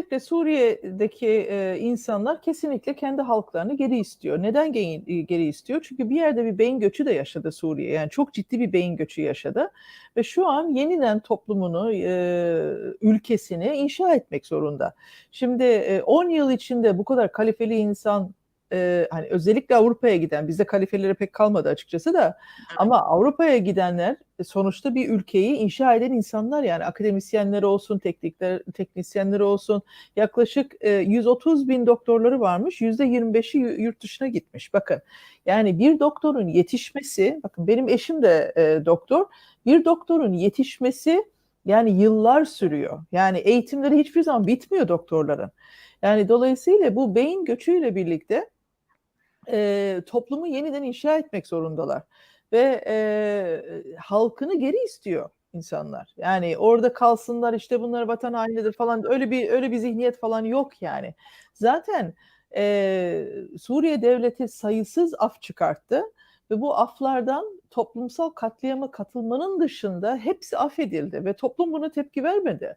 Özellikle Suriye'deki e, insanlar kesinlikle kendi halklarını geri istiyor. Neden geri, geri istiyor? Çünkü bir yerde bir beyin göçü de yaşadı Suriye. Yani çok ciddi bir beyin göçü yaşadı. Ve şu an yeniden toplumunu, e, ülkesini inşa etmek zorunda. Şimdi e, 10 yıl içinde bu kadar kalifeli insan e, hani özellikle Avrupa'ya giden bizde kalifelere pek kalmadı açıkçası da ama Avrupa'ya gidenler e, sonuçta bir ülkeyi inşa eden insanlar yani akademisyenler olsun, teknikler, teknisyenler olsun yaklaşık e, 130 bin doktorları varmış. Yüzde 25'i yurt dışına gitmiş. Bakın yani bir doktorun yetişmesi, bakın benim eşim de e, doktor, bir doktorun yetişmesi yani yıllar sürüyor. Yani eğitimleri hiçbir zaman bitmiyor doktorların. Yani dolayısıyla bu beyin göçüyle birlikte e, toplumu yeniden inşa etmek zorundalar ve e, halkını geri istiyor insanlar. Yani orada kalsınlar işte bunlar vatan hainidir falan öyle bir öyle bir zihniyet falan yok yani. Zaten e, Suriye devleti sayısız af çıkarttı ve bu aflardan toplumsal katliama katılmanın dışında hepsi affedildi ve toplum buna tepki vermedi.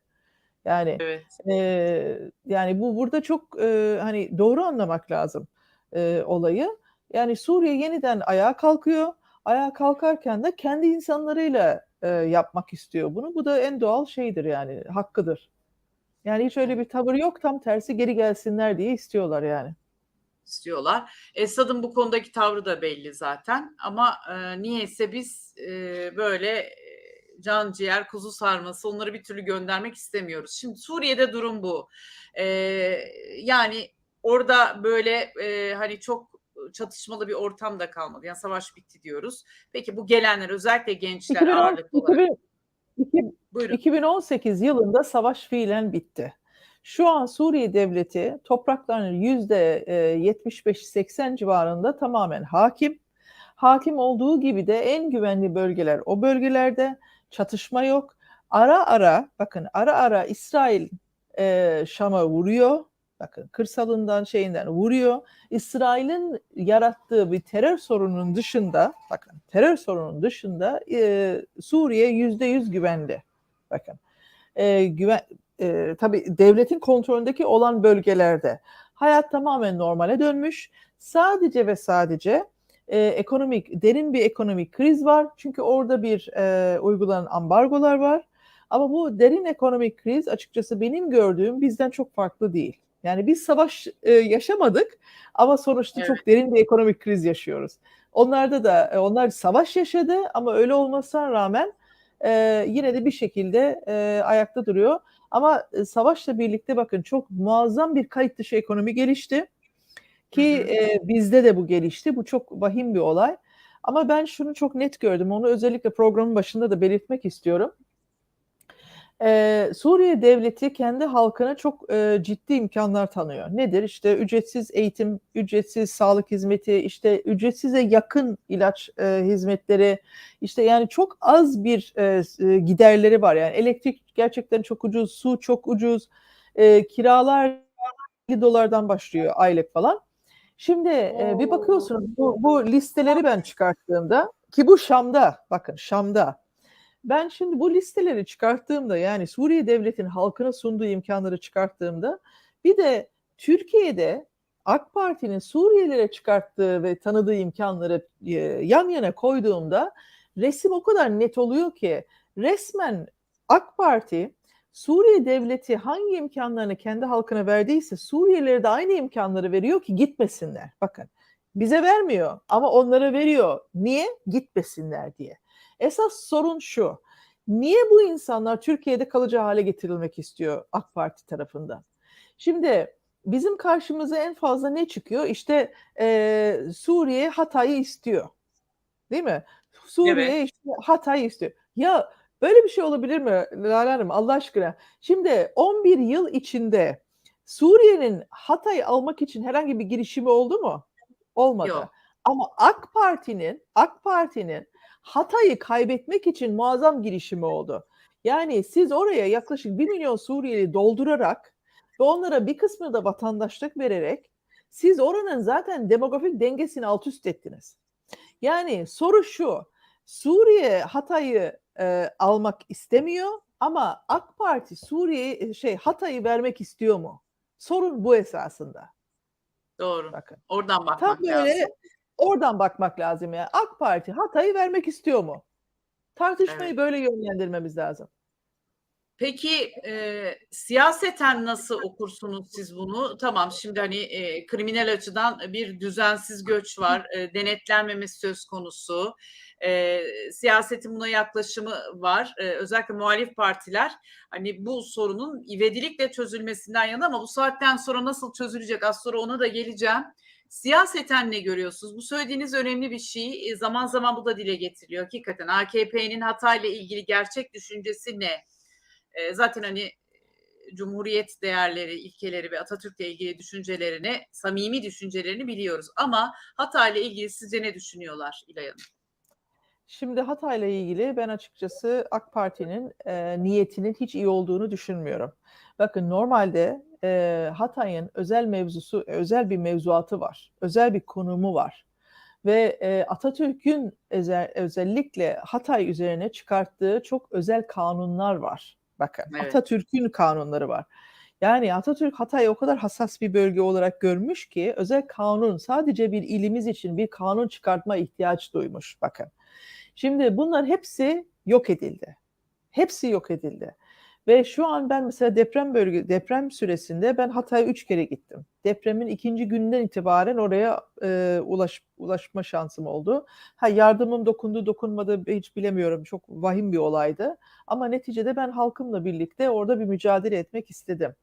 Yani evet. e, yani bu burada çok e, hani doğru anlamak lazım e, olayı. Yani Suriye yeniden ayağa kalkıyor. Ayağa kalkarken de kendi insanlarıyla e, yapmak istiyor bunu. Bu da en doğal şeydir yani hakkıdır. Yani hiç öyle bir tavır yok. Tam tersi geri gelsinler diye istiyorlar yani. İstiyorlar. Esad'ın bu konudaki tavrı da belli zaten. Ama e, niyeyse biz e, böyle can ciğer, kuzu sarması onları bir türlü göndermek istemiyoruz. Şimdi Suriye'de durum bu. E, yani orada böyle e, hani çok çatışmalı bir ortam da kalmadı. Yani savaş bitti diyoruz. Peki bu gelenler özellikle gençler 2010, ağırlıklı olarak. 2000, Buyurun. 2018 yılında savaş fiilen bitti. Şu an Suriye devleti topraklarının yüzde 75-80 civarında tamamen hakim. Hakim olduğu gibi de en güvenli bölgeler o bölgelerde çatışma yok. Ara ara bakın ara ara İsrail e, Şam'a vuruyor. Bakın kırsalından şeyinden vuruyor. İsrail'in yarattığı bir terör sorunun dışında bakın terör sorunun dışında e, Suriye yüzde yüz güvenli. Bakın e, güven e, tabii devletin kontrolündeki olan bölgelerde hayat tamamen normale dönmüş. Sadece ve sadece e, ekonomik derin bir ekonomik kriz var. Çünkü orada bir e, uygulanan ambargolar var. Ama bu derin ekonomik kriz açıkçası benim gördüğüm bizden çok farklı değil. Yani biz savaş e, yaşamadık ama sonuçta evet. çok derin bir ekonomik kriz yaşıyoruz. Onlarda da e, onlar savaş yaşadı ama öyle olmasına rağmen e, yine de bir şekilde e, ayakta duruyor. Ama e, savaşla birlikte bakın çok muazzam bir kayıt dışı ekonomi gelişti. Ki. E, bizde de bu gelişti. Bu çok vahim bir olay. Ama ben şunu çok net gördüm. Onu özellikle programın başında da belirtmek istiyorum. Ee, Suriye devleti kendi halkına çok e, ciddi imkanlar tanıyor. Nedir? İşte ücretsiz eğitim, ücretsiz sağlık hizmeti, işte ücretsize yakın ilaç e, hizmetleri, işte yani çok az bir e, giderleri var. Yani elektrik gerçekten çok ucuz, su çok ucuz, e, kiralar dolardan başlıyor aylık falan. Şimdi e, bir bakıyorsunuz bu, bu listeleri ben çıkarttığımda ki bu Şam'da bakın Şam'da ben şimdi bu listeleri çıkarttığımda yani Suriye devletin halkına sunduğu imkanları çıkarttığımda bir de Türkiye'de AK Parti'nin Suriyelilere çıkarttığı ve tanıdığı imkanları e, yan yana koyduğumda resim o kadar net oluyor ki resmen AK Parti Suriye devleti hangi imkanlarını kendi halkına verdiyse Suriyelilere de aynı imkanları veriyor ki gitmesinler. Bakın bize vermiyor ama onlara veriyor. Niye? Gitmesinler diye. Esas sorun şu. Niye bu insanlar Türkiye'de kalıcı hale getirilmek istiyor AK Parti tarafından? Şimdi bizim karşımıza en fazla ne çıkıyor? İşte e, Suriye Hatay'ı istiyor. Değil mi? Suriye evet. işte Hatay'ı istiyor. Ya böyle bir şey olabilir mi Lale Hanım Allah aşkına? Şimdi 11 yıl içinde Suriye'nin Hatay'ı almak için herhangi bir girişimi oldu mu? Olmadı. Yok. Ama AK Parti'nin AK Parti'nin Hatay'ı kaybetmek için muazzam girişimi oldu. Yani siz oraya yaklaşık 1 milyon Suriyeli doldurarak ve onlara bir kısmını da vatandaşlık vererek siz oranın zaten demografik dengesini alt üst ettiniz. Yani soru şu, Suriye Hatay'ı e, almak istemiyor Ama AK Parti Suriye şey Hatay'ı vermek istiyor mu? Sorun bu esasında. Doğru. Bakın. Oradan bakmak Tam böyle lazım. Oradan bakmak lazım ya. AK Parti Hatay'ı vermek istiyor mu? Tartışmayı Evet. böyle yönlendirmemiz lazım. Peki e, siyaseten nasıl okursunuz siz bunu? Tamam şimdi hani e, kriminal açıdan bir düzensiz göç var, e, denetlenmemesi söz konusu, e, siyasetin buna yaklaşımı var. E, özellikle muhalif partiler hani bu sorunun ivedilikle çözülmesinden yana ama bu saatten sonra nasıl çözülecek az sonra ona da geleceğim. Siyaseten ne görüyorsunuz? Bu söylediğiniz önemli bir şey. E, zaman zaman bu da dile getiriliyor. Hakikaten AKP'nin Hatay'la ilgili gerçek düşüncesi ne? E, zaten hani Cumhuriyet değerleri, ilkeleri ve Atatürk'le ilgili düşüncelerini, samimi düşüncelerini biliyoruz. Ama Hatay'la ilgili sizce ne düşünüyorlar İlay Hanım? Şimdi Hatay'la ilgili ben açıkçası AK Parti'nin e, niyetinin hiç iyi olduğunu düşünmüyorum. Bakın normalde e, Hatay'ın özel mevzusu, özel bir mevzuatı var. Özel bir konumu var. Ve e, Atatürk'ün özel, özellikle Hatay üzerine çıkarttığı çok özel kanunlar var. Bakın Evet. Atatürk'ün kanunları var. Yani Atatürk Hatay'ı o kadar hassas bir bölge olarak görmüş ki özel kanun sadece bir ilimiz için bir kanun çıkartma ihtiyaç duymuş. Bakın. Şimdi bunlar hepsi yok edildi. Hepsi yok edildi. Ve şu an ben mesela deprem bölge deprem süresinde ben Hatay'a üç kere gittim. Depremin ikinci günden itibaren oraya e, ulaş, ulaşma şansım oldu. Ha yardımım dokundu dokunmadı hiç bilemiyorum. Çok vahim bir olaydı. Ama neticede ben halkımla birlikte orada bir mücadele etmek istedim.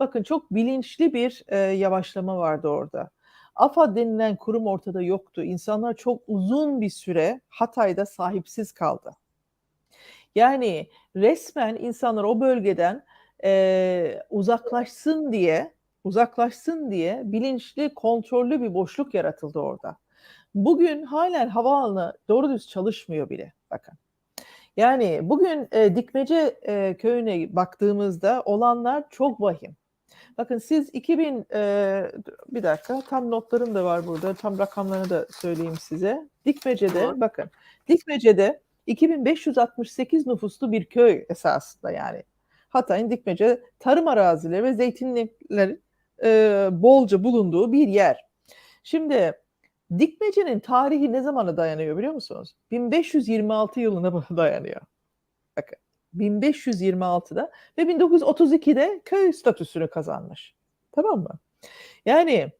Bakın çok bilinçli bir e, yavaşlama vardı orada. AFAD denilen kurum ortada yoktu. İnsanlar çok uzun bir süre Hatay'da sahipsiz kaldı. Yani resmen insanlar o bölgeden e, uzaklaşsın diye, uzaklaşsın diye bilinçli, kontrollü bir boşluk yaratıldı orada. Bugün halen havaalanı doğru düz çalışmıyor bile. Bakın. Yani bugün e, Dikmece e, köyüne baktığımızda olanlar çok vahim. Bakın siz 2000 e, bir dakika tam notlarım da var burada. Tam rakamlarını da söyleyeyim size. Dikmece'de bakın. Dikmece'de 2568 nüfuslu bir köy esasında yani. Hatay'ın Dikmece tarım arazileri ve zeytinliklerin e, bolca bulunduğu bir yer. Şimdi Dikmece'nin tarihi ne zamana dayanıyor biliyor musunuz? 1526 yılına dayanıyor. Bakın 1526'da ve 1932'de köy statüsünü kazanmış. Tamam mı? Yani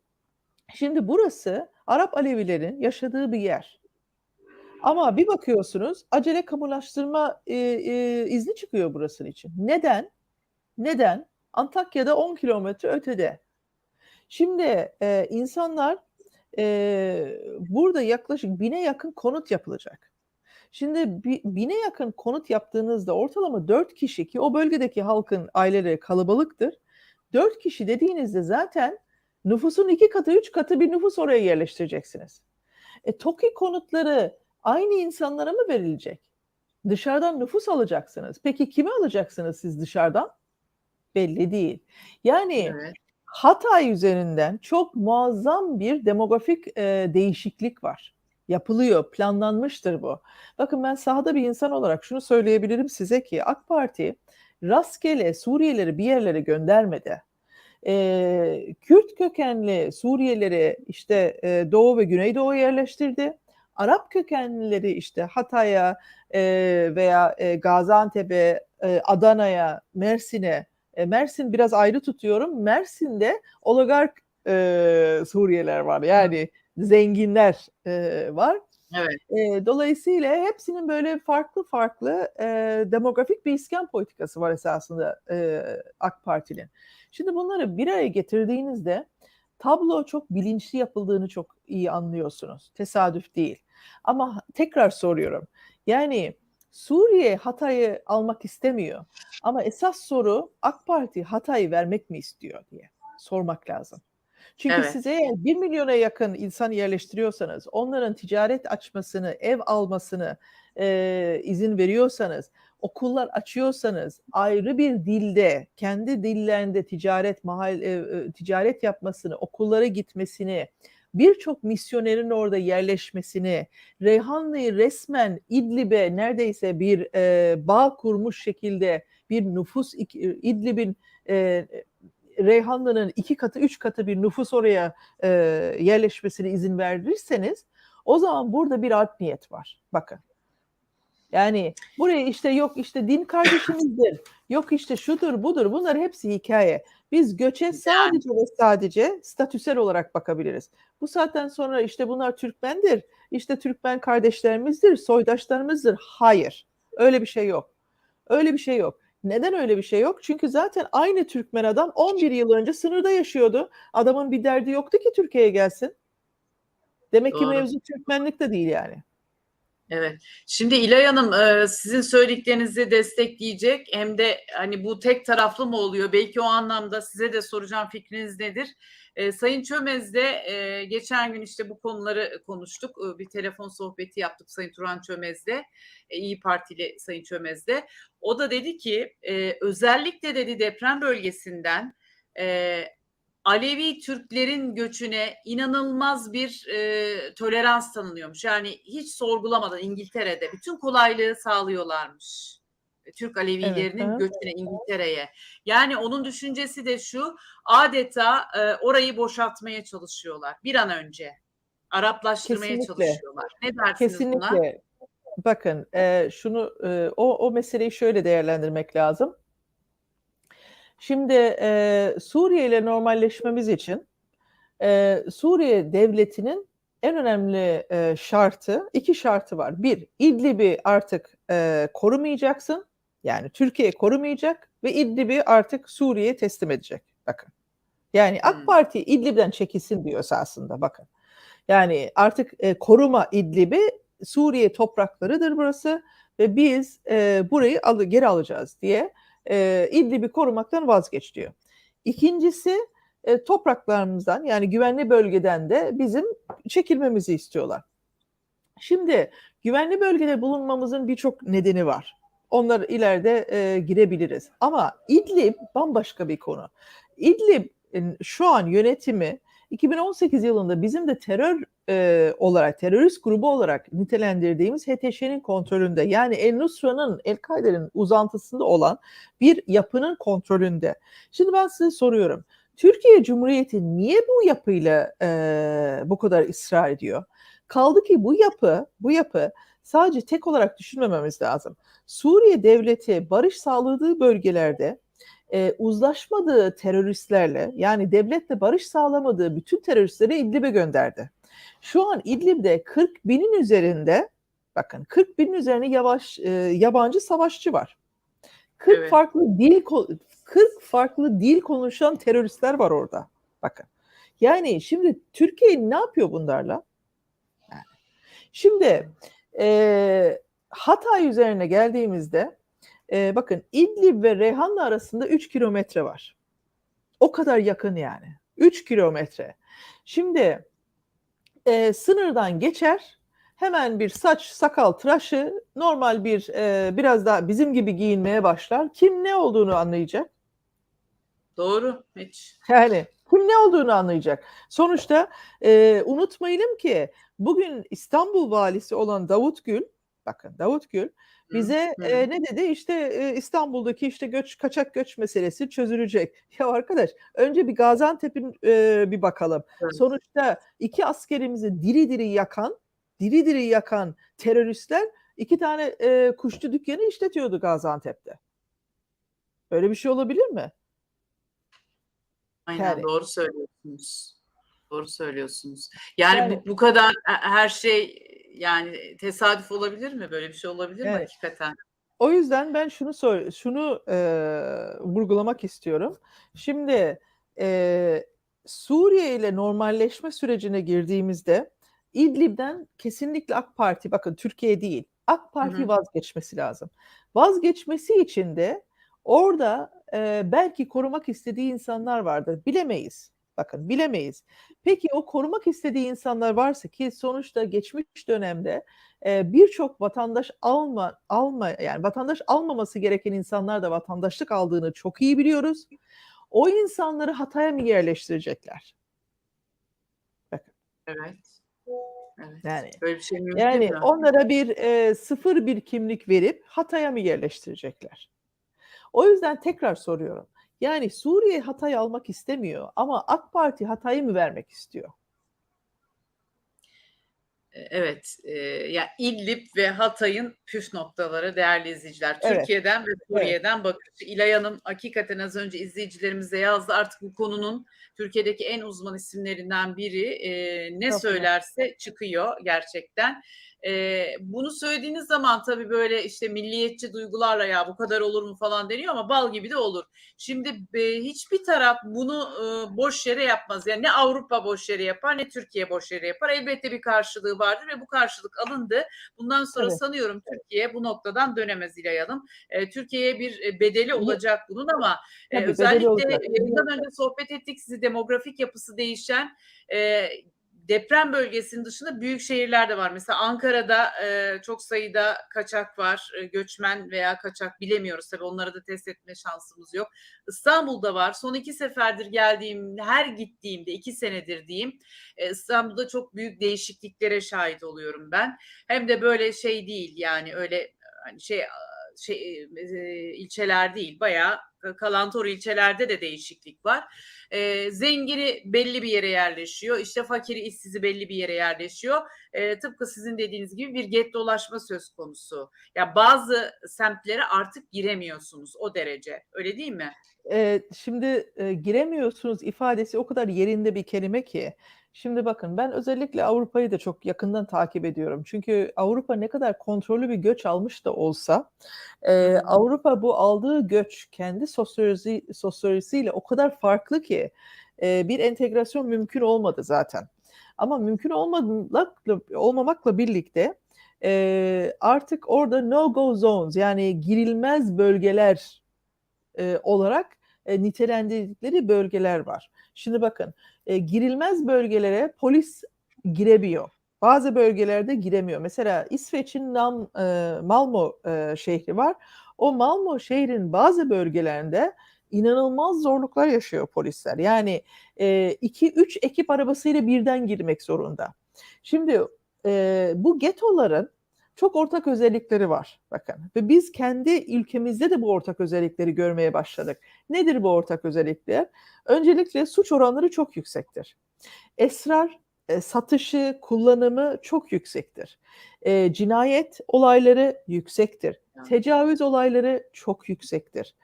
şimdi burası Arap Alevilerin yaşadığı bir yer. Ama bir bakıyorsunuz acele kamulaştırma e, e, izni çıkıyor burası için. Neden? Neden? Antakya'da 10 kilometre ötede. Şimdi e, insanlar e, burada yaklaşık bine yakın konut yapılacak. Şimdi bi- bine yakın konut yaptığınızda ortalama 4 kişi ki o bölgedeki halkın aileleri kalabalıktır. 4 kişi dediğinizde zaten nüfusun iki katı, üç katı bir nüfus oraya yerleştireceksiniz. E, TOKİ konutları aynı insanlara mı verilecek? Dışarıdan nüfus alacaksınız. Peki kimi alacaksınız siz dışarıdan? Belli değil. Yani Evet. Hatay üzerinden çok muazzam bir demografik e, değişiklik var. Yapılıyor, planlanmıştır bu. Bakın ben sahada bir insan olarak şunu söyleyebilirim size ki AK Parti rastgele Suriyelileri bir yerlere göndermedi. E, Kürt kökenli Suriyelileri işte e, Doğu ve Güneydoğu'ya yerleştirdi. Arap kökenlileri işte Hatay'a e, veya e, Gaziantep'e, e, Adana'ya, Mersin'e e, Mersin biraz ayrı tutuyorum. Mersin'de oligark e, Suriyeliler var. Yani zenginler e, var. Evet. E, dolayısıyla hepsinin böyle farklı farklı e, demografik bir iskan politikası var esasında e, AK Parti'nin. Şimdi bunları bir araya getirdiğinizde tablo çok bilinçli yapıldığını çok iyi anlıyorsunuz. Tesadüf değil. Ama tekrar soruyorum. Yani Suriye Hatay'ı almak istemiyor. Ama esas soru AK Parti Hatay'ı vermek mi istiyor diye sormak lazım. Çünkü Evet. siz eğer 1 milyona yakın insan yerleştiriyorsanız, onların ticaret açmasını, ev almasını e, izin veriyorsanız, okullar açıyorsanız, ayrı bir dilde, kendi dillerinde ticaret mahal, e, e, ticaret yapmasını, okullara gitmesini, birçok misyonerin orada yerleşmesini, Reyhanlı'yı resmen İdlib'e neredeyse bir e, bağ kurmuş şekilde bir nüfus İdlib'in e, Reyhanlı'nın iki katı, üç katı bir nüfus oraya e, yerleşmesine izin verirseniz o zaman burada bir art niyet var. Bakın. Yani buraya işte yok işte din kardeşimizdir, yok işte şudur budur bunlar hepsi hikaye. Biz göçe sadece ve sadece statüsel olarak bakabiliriz. Bu saatten sonra işte bunlar Türkmendir, işte Türkmen kardeşlerimizdir, soydaşlarımızdır. Hayır, öyle bir şey yok. Öyle bir şey yok. Neden öyle bir şey yok? Çünkü zaten aynı Türkmen adam 11 yıl önce sınırda yaşıyordu. Adamın bir derdi yoktu ki Türkiye'ye gelsin. Demek ki Doğru. mevzu Türkmenlik de değil yani. Evet. Şimdi İlay Hanım e, sizin söylediklerinizi destekleyecek hem de hani bu tek taraflı mı oluyor? Belki o anlamda size de soracağım fikriniz nedir? E, Sayın Çömez'le e, geçen gün işte bu konuları konuştuk. Bir telefon sohbeti yaptık Sayın Turan Çömez'le. İyi Partili Sayın Çömez'le. O da dedi ki özellikle dedi deprem bölgesinden Alevi Türklerin göçüne inanılmaz bir e, tolerans tanınıyormuş. Yani hiç sorgulamadan İngiltere'de bütün kolaylığı sağlıyorlarmış. E, Türk Alevilerinin evet. göçüne İngiltere'ye. Yani onun düşüncesi de şu adeta e, orayı boşaltmaya çalışıyorlar bir an önce. Araplaştırmaya Kesinlikle. çalışıyorlar. Ne dersiniz buna? Kesinlikle. Bakın e, şunu e, o o meseleyi şöyle değerlendirmek lazım. Şimdi e, Suriye ile normalleşmemiz için e, Suriye devletinin en önemli e, şartı, iki şartı var. Bir, İdlib'i artık e, korumayacaksın. Yani Türkiye korumayacak ve İdlib'i artık Suriye'ye teslim edecek. Bakın. Yani AK Hmm. Parti İdlib'den çekilsin diyor esasında bakın. Yani artık e, koruma İdlib'i Suriye topraklarıdır burası ve biz e, burayı al, geri alacağız diye e, İdlib'i korumaktan vazgeç diyor. İkincisi e, topraklarımızdan yani güvenli bölgeden de bizim çekilmemizi istiyorlar. Şimdi güvenli bölgede bulunmamızın birçok nedeni var. Onları ileride e, girebiliriz. Ama İdlib bambaşka bir konu. İdlib'in şu an yönetimi 2018 yılında bizim de terör e, olarak, terörist grubu olarak nitelendirdiğimiz HTŞ'nin kontrolünde. Yani El Nusra'nın, El Kaide'nin uzantısında olan bir yapının kontrolünde. Şimdi ben size soruyorum. Türkiye Cumhuriyeti niye bu yapıyla e, bu kadar ısrar ediyor? Kaldı ki bu yapı, bu yapı sadece tek olarak düşünmememiz lazım. Suriye devleti barış sağladığı bölgelerde e, uzlaşmadığı teröristlerle yani devletle barış sağlamadığı bütün teröristleri İdlib'e gönderdi. Şu an İdlib'de 40 binin üzerinde bakın 40 binin üzerinde yavaş, e, yabancı savaşçı var. 40 Evet. farklı dil 40 farklı dil konuşan teröristler var orada. Bakın. Yani şimdi Türkiye ne yapıyor bunlarla? Yani. Şimdi e, Hatay üzerine geldiğimizde e, bakın İdlib ve Reyhanlı arasında 3 kilometre var. O kadar yakın yani. 3 kilometre. Şimdi e, sınırdan geçer hemen bir saç sakal tıraşı normal bir e, biraz daha bizim gibi giyinmeye başlar. Kim ne olduğunu anlayacak. Doğru. Hiç. Yani kim ne olduğunu anlayacak. Sonuçta e, unutmayalım ki bugün İstanbul valisi olan Davut Gül, bakın Davut Gül bize Hı, e, ne dedi? İşte e, İstanbul'daki işte göç kaçak göç meselesi çözülecek. Ya arkadaş önce bir Gaziantep'in e, bir bakalım. Evet. Sonuçta iki askerimizi diri diri yakan, diri diri yakan teröristler iki tane e, kuşçu dükkanı işletiyordu Gaziantep'te. Öyle bir şey olabilir mi? Aynen Yani. doğru söylüyorsunuz. Doğru söylüyorsunuz. Yani, Yani- bu, bu kadar e- her şey yani tesadüf olabilir mi? Böyle bir şey olabilir mi Evet. hakikaten? O yüzden ben şunu sor- şunu e, vurgulamak istiyorum. Şimdi e, Suriye ile normalleşme sürecine girdiğimizde İdlib'den kesinlikle AK Parti, bakın Türkiye değil, AK Parti hı. vazgeçmesi lazım. Vazgeçmesi için de orada e, belki korumak istediği insanlar vardır. Bilemeyiz. Bakın bilemeyiz. Peki o korumak istediği insanlar varsa ki sonuçta geçmiş dönemde e, birçok vatandaş alma alma yani vatandaş almaması gereken insanlar da vatandaşlık aldığını çok iyi biliyoruz. O insanları Hatay'a mı yerleştirecekler? Evet. Evet. Yani Böyle bir şey yani onlara bir e, sıfır bir kimlik verip Hatay'a mı yerleştirecekler? O yüzden tekrar soruyorum. Yani Suriye Hatay almak istemiyor ama AK Parti Hatay'ı mı vermek istiyor? E, Evet, e, ya İdlib ve Hatay'ın püf noktaları değerli izleyiciler. Evet. Türkiye'den ve Suriye'den bakışı. İlay Hanım hakikaten az önce izleyicilerimize yazdı. Artık bu konunun Türkiye'deki en uzman isimlerinden biri e, ne Çok söylerse çıkıyor gerçekten. E, bunu söylediğiniz zaman tabii böyle işte milliyetçi duygularla ya bu kadar olur mu falan deniyor ama bal gibi de olur. Şimdi e, hiçbir taraf bunu e, boş yere yapmaz. Yani ne Avrupa boş yere yapar ne Türkiye boş yere yapar. Elbette bir karşılığı vardır ve bu karşılık alındı. Bundan sonra Evet. sanıyorum Türkiye bu noktadan dönemez İlay Hanım. E, Türkiye'ye bir e, bedeli olacak bunun ama e, özellikle yayından önce sohbet ettik sizi demografik yapısı değişen e, deprem bölgesinin dışında büyük şehirler de var. Mesela Ankara'da e, çok sayıda kaçak var. E, göçmen veya kaçak bilemiyoruz tabii onları da test etme şansımız yok. İstanbul'da var. Son iki seferdir geldiğim, her gittiğimde iki senedir diyeyim. e, İstanbul'da çok büyük değişikliklere şahit oluyorum ben. Hem de böyle şey değil yani öyle hani şey şey e, ilçeler değil bayağı kalantor ilçelerde de değişiklik var. E, zengini belli bir yere yerleşiyor. İşte fakiri işsizi belli bir yere yerleşiyor. E, tıpkı sizin dediğiniz gibi bir get dolaşma söz konusu. Ya bazı semtlere artık giremiyorsunuz o derece. Öyle değil mi? Eee, şimdi, eee, giremiyorsunuz ifadesi o kadar yerinde bir kelime ki. Şimdi bakın ben özellikle Avrupa'yı da çok yakından takip ediyorum. Çünkü Avrupa ne kadar kontrollü bir göç almış da olsa, hı. Avrupa bu aldığı göç kendi sosyoloji sosyolojisiyle o kadar farklı ki, eee, bir entegrasyon mümkün olmadı zaten. Ama mümkün olmamakla olmamakla birlikte, eee, artık orada no go zones yani girilmez bölgeler, eee, olarak, eee, nitelendirdikleri bölgeler var. Şimdi bakın, eee, girilmez bölgelere polis girebiliyor. Bazı bölgelerde giremiyor. Mesela İsveç'in Nam eee, Malmö, eee, şehri var. O Malmö şehrin bazı bölgelerinde inanılmaz zorluklar yaşıyor polisler. Yani, eee, 2-3 ekip arabasıyla birden girmek zorunda. Şimdi, eee, bu getoların çok ortak özellikleri var bakın ve biz kendi ülkemizde de bu ortak özellikleri görmeye başladık. Nedir bu ortak özellikler? Öncelikle suç oranları çok yüksektir. Esrar, eee, satışı, kullanımı çok yüksektir. Eee, cinayet olayları yüksektir. Tecavüz olayları çok yüksektir.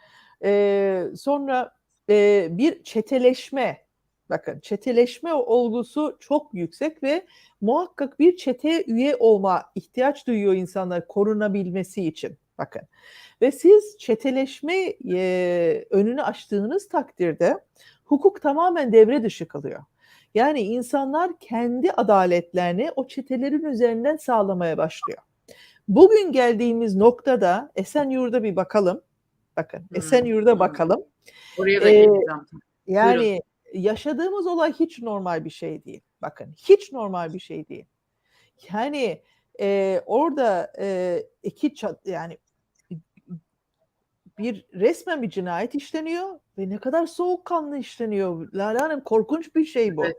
Eee, sonra, eee, bir çeteleşme, bakın çeteleşme olgusu çok yüksek ve muhakkak bir çeteye üye olma ihtiyaç duyuyor insanlar korunabilmesi için. Bakın ve siz çeteleşme, eee, önünü açtığınız takdirde hukuk tamamen devre dışı kalıyor. Yani insanlar kendi adaletlerini o çetelerin üzerinden sağlamaya başlıyor. Bugün geldiğimiz noktada Esenyurt'a bir bakalım. Bakın Hımm. Esenyurt'a Hımm. bakalım. Oraya da Eee, geleceğim. Buyurun. Yaşadığımız olay hiç normal bir şey değil. Bakın hiç normal bir şey değil. Yani, eee, orada, eee, 2 çat yani bir resmen bir cinayet işleniyor ve ne kadar soğukkanlı işleniyor. Lale Hanım korkunç bir şey bu. Evet.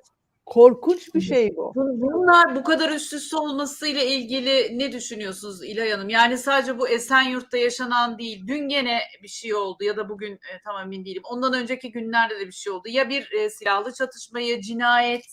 Korkunç bir şey bu. Bu bunlar bu kadar üst üste olmasıyla ilgili ne düşünüyorsunuz İlay Hanım? Yani sadece bu Esenyurt'ta yaşanan değil. Dün gene bir şey oldu ya da bugün e, tam emin değilim. Ondan önceki günlerde de bir şey oldu. Ya bir e, silahlı çatışma ya cinayet.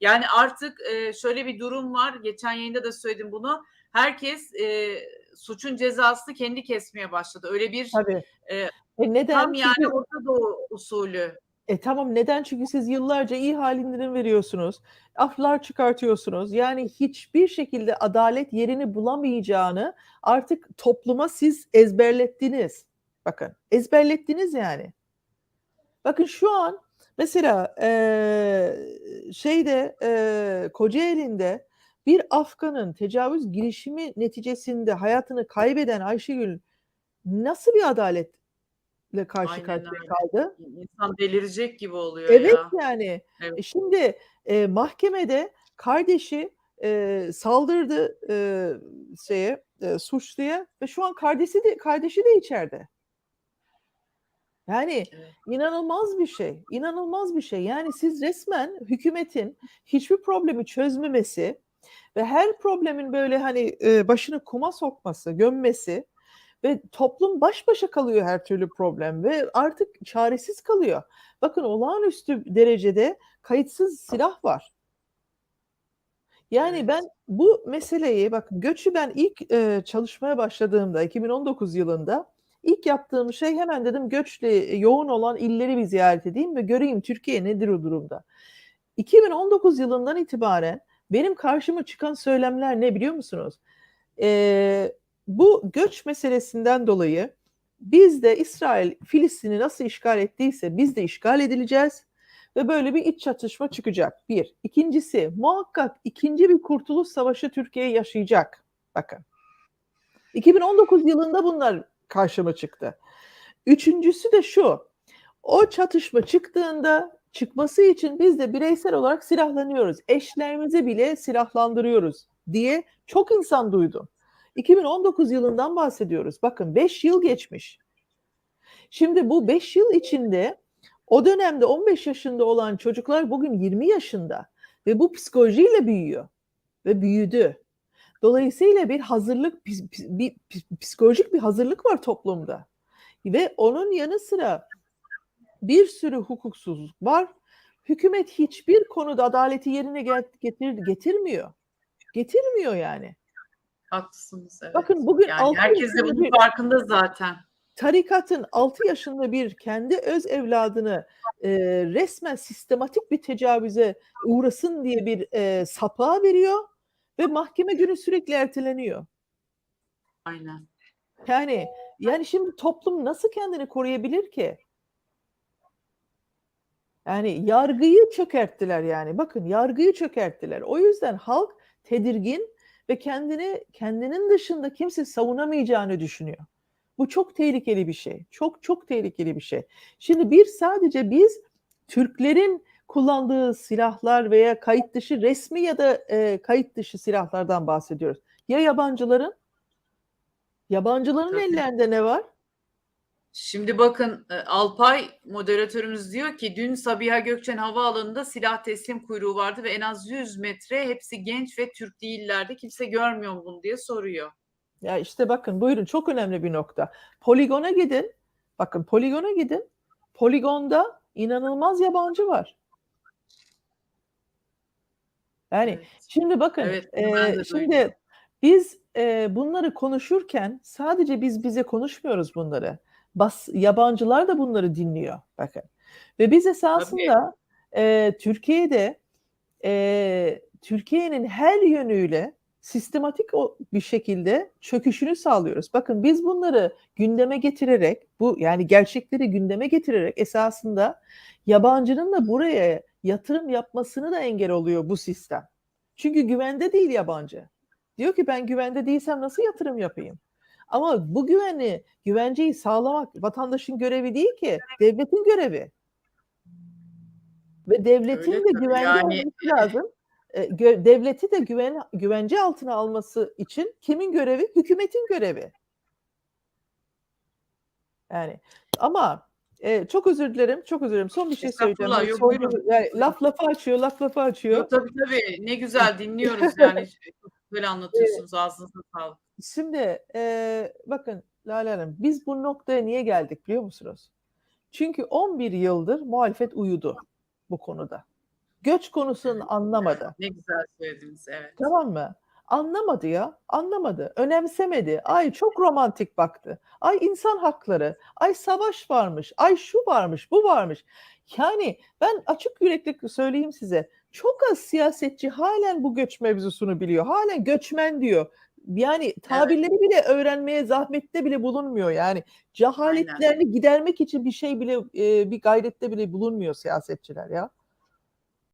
Yani artık e, şöyle bir durum var. Geçen yayında da söyledim bunu. Herkes e, suçun cezasını kendi kesmeye başladı. Öyle bir Tabii. e, E neden? tam yani Çünkü Orta Doğu usulü. E tamam neden? Çünkü siz yıllarca ihale indirim veriyorsunuz. Aflar çıkartıyorsunuz. Yani hiçbir şekilde adalet yerini bulamayacağını artık topluma siz ezberlettiniz. Bakın ezberlettiniz yani. Bakın şu an mesela eee, şeyde eee, Kocaeli'nde bir Afgan'ın tecavüz girişimi neticesinde hayatını kaybeden Ayşegül nasıl bir adaletle karşı Aynen karşıya öyle. kaldı? İnsan delirecek gibi oluyor Evet ya. yani. Evet. E şimdi eee, mahkemede kardeşi eee, saldırdı eee, şeye eee, suçluya ve şu an kardeşi de kardeşi de içeride. Yani Evet. inanılmaz bir şey, inanılmaz bir şey. Yani siz resmen hükümetin hiçbir problemi çözmemesi ve her problemin böyle hani eee, başını kuma sokması, gömmesi ve toplum baş başa kalıyor her türlü problem ve artık çaresiz kalıyor. Bakın olağanüstü derecede kayıtsız silah var. Yani Evet. ben bu meseleyi bakın göçü ben ilk eee, çalışmaya başladığımda 2019 yılında ilk yaptığım şey hemen dedim göçle yoğun olan illeri bir ziyaret edeyim ve göreyim Türkiye nedir o durumda. 2019 yılından itibaren benim karşıma çıkan söylemler ne biliyor musunuz? Eee, bu göç meselesinden dolayı biz de İsrail Filistin'i nasıl işgal ettiyse biz de işgal edileceğiz ve böyle bir iç çatışma çıkacak. Bir. İkincisi muhakkak ikinci bir kurtuluş savaşı Türkiye yaşayacak. Bakın. 2019 yılında bunlar karşıma çıktı. Üçüncüsü de şu. O çatışma çıktığında çıkması için biz de bireysel olarak silahlanıyoruz. Eşlerimizi bile silahlandırıyoruz diye çok insan duydum. 2019 yılından bahsediyoruz. Bakın 5 yıl geçmiş. Şimdi bu 5 yıl içinde o dönemde 15 yaşında olan çocuklar bugün 20 yaşında ve bu psikolojiyle büyüyor ve büyüdü. Dolayısıyla bir hazırlık, bir psikolojik bir hazırlık var toplumda. Ve onun yanı sıra bir sürü hukuksuzluk var. Hükümet hiçbir konuda adaleti yerine getir, getirmiyor. Getirmiyor yani. Haklısınız evet. Bakın bugün Yani altı herkes de bunun farkında zaten. tarikatın 6 yaşında bir kendi öz evladını e, resmen sistematik bir tecavüze uğrasın diye bir e, sapığa veriyor ve mahkeme günü sürekli erteleniyor. Aynen. Yani yani şimdi toplum nasıl kendini koruyabilir ki? Yani yargıyı çökerttiler yani. Bakın yargıyı çökerttiler. O yüzden halk tedirgin ve kendini kendinin dışında kimse savunamayacağını düşünüyor. Bu çok tehlikeli bir şey. Çok çok tehlikeli bir şey. Şimdi bir sadece biz Türklerin kullandığı silahlar veya kayıt dışı resmi ya da e, kayıt dışı silahlardan bahsediyoruz. Ya yabancıların? Yabancıların Tabii. ellerinde ne var? Şimdi bakın e, Alpay moderatörümüz diyor ki dün Sabiha Gökçen Havaalanı'nda silah teslim kuyruğu vardı ve en az 100 metre hepsi genç ve Türk değillerdi. Kimse görmüyor mu bunu diye soruyor. Ya işte bakın buyurun çok önemli bir nokta. Poligona gidin. Bakın poligona gidin. Poligonda inanılmaz yabancı var. Yani Evet. şimdi bakın Evet, e, duydum. şimdi biz e, bunları konuşurken sadece biz bize konuşmuyoruz bunları. Bas, yabancılar da bunları dinliyor. Bakın. Ve biz esasında e, Türkiye'de e, Türkiye'nin her yönüyle sistematik bir şekilde çöküşünü sağlıyoruz. Bakın biz bunları gündeme getirerek, bu yani gerçekleri gündeme getirerek esasında yabancının da buraya yatırım yapmasını da engel oluyor bu sistem. Çünkü güvende değil yabancı. Diyor ki ben güvende değilsem nasıl yatırım yapayım? Ama bu güveni, güvenceyi sağlamak vatandaşın görevi değil ki, devletin görevi. Ve devletin Öyle de tabii. güvende Yani, olması lazım. E, devleti de güven güvence altına alması için kimin görevi? Hükümetin görevi. Yani ama e, çok özür dilerim, çok özür dilerim. Son bir şey söyleyeceğim. Yok, son- yani laf lafı açıyor, laf lafı açıyor. Yok, tabii tabii ne güzel dinliyoruz yani. Güzel anlatıyorsunuz. Ağzınıza sağlık. Şimdi e, bakın Lale Hanım biz bu noktaya niye geldik biliyor musunuz? Çünkü 11 yıldır muhalefet uyudu bu konuda. Göç konusunu anlamadı. Ne güzel söylediniz. Evet. Tamam mı? Anlamadı ya. Anlamadı. Önemsemedi. Ay çok romantik baktı. Ay insan hakları. Ay savaş varmış. Ay şu varmış, bu varmış. Yani ben açık yürekli söyleyeyim size. Çok az siyasetçi halen bu göç mevzusunu biliyor. Halen göçmen diyor. Yani tabirleri bile öğrenmeye zahmette bile bulunmuyor. Yani cehaletlerini gidermek için bir şey bile bir gayrette bile bulunmuyor siyasetçiler ya.